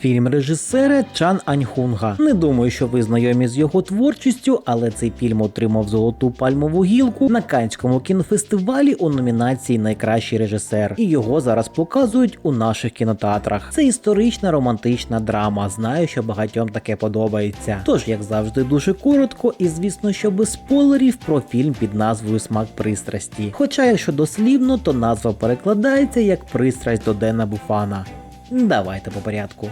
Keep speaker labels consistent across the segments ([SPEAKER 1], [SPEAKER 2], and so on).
[SPEAKER 1] Фільм режисера Чан Аньхунга. Не думаю, що ви знайомі з його творчістю, але цей фільм отримав золоту пальмову гілку на Канському кінофестивалі у номінації Найкращий режисер. І його зараз показують у наших кінотеатрах. Це історична романтична драма. Знаю, що багатьом таке подобається. Тож, як завжди, дуже коротко, і звісно, що без спойлерів про фільм під назвою Смак пристрасті. Хоча, якщо дослівно, то назва перекладається як пристрасть до Дена Буфана. Давайте по порядку.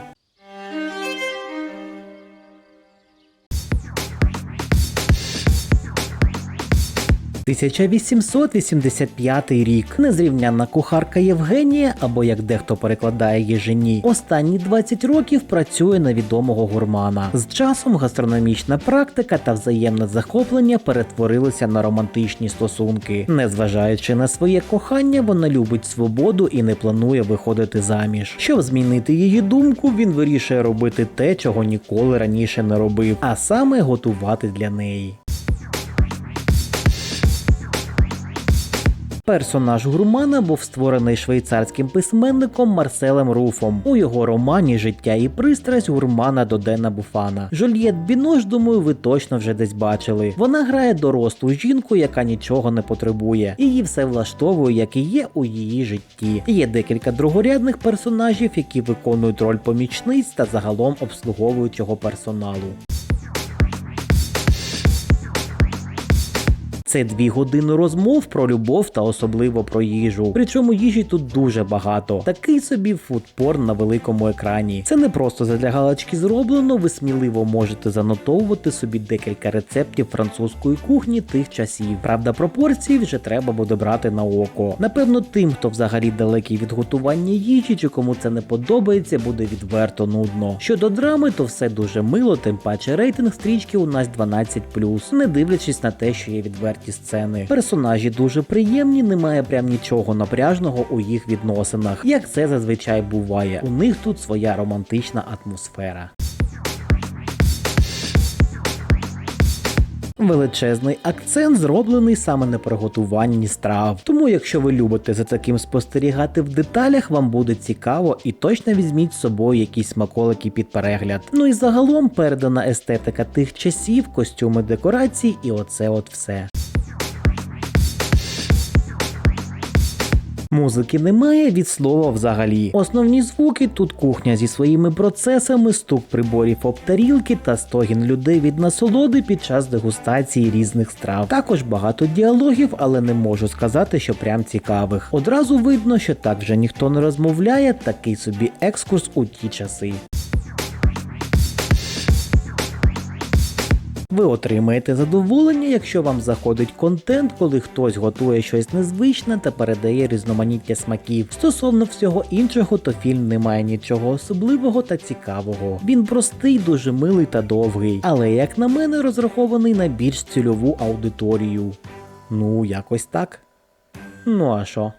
[SPEAKER 1] 1885 рік. Незрівнянна кухарка Євгенія, або як дехто перекладає її жені, останні 20 років працює на відомого гурмана. З часом гастрономічна практика та взаємне захоплення перетворилися на романтичні стосунки. Незважаючи на своє кохання, вона любить свободу і не планує виходити заміж. Щоб змінити її думку, він вирішує робити те, чого ніколи раніше не робив, а саме готувати для неї. Персонаж гурмана був створений швейцарським письменником Марселем Руфом. У його романі Життя і пристрасть гурмана до Дена Буфана. Жольєт Бінош, думаю, ви точно вже десь бачили. Вона грає дорослу жінку, яка нічого не потребує. Її все влаштовує, як і є у її житті. Є декілька другорядних персонажів, які виконують роль помічниць та загалом обслуговують його персоналу. Це дві години розмов про любов та особливо про їжу. Причому їжі тут дуже багато. Такий собі фудпорн на великому екрані. Це не просто задля галочки зроблено. Ви сміливо можете занотовувати собі декілька рецептів французької кухні тих часів. Правда, пропорції вже треба буде брати на око. Напевно, тим, хто взагалі далекий від готування їжі, чи кому це не подобається, буде відверто нудно. Щодо драми, то все дуже мило, тим паче рейтинг стрічки у нас 12+, не дивлячись на те, що є відверті сцени. Персонажі дуже приємні, немає прям нічого напряжного у їх відносинах, як це зазвичай буває. У них тут своя романтична атмосфера. Величезний акцент зроблений саме на приготуванні страв. Тому, якщо ви любите за таким спостерігати в деталях, вам буде цікаво і точно візьміть з собою якісь смаколики під перегляд. Ну і загалом передана естетика тих часів, костюми декорацій і оце от все. Музики немає від слова взагалі. Основні звуки тут кухня зі своїми процесами, стук приборів об тарілки та стогін людей від насолоди під час дегустації різних страв. Також багато діалогів, але не можу сказати, що прям цікавих. Одразу видно, що так вже ніхто не розмовляє, такий собі екскурс у ті часи. Ви отримаєте задоволення, якщо вам заходить контент, коли хтось готує щось незвичне та передає різноманіття смаків. Стосовно всього іншого, то фільм не має нічого особливого та цікавого. Він простий, дуже милий та довгий, але як на мене, розрахований на більш цільову аудиторію. Ну, якось так. Ну а що?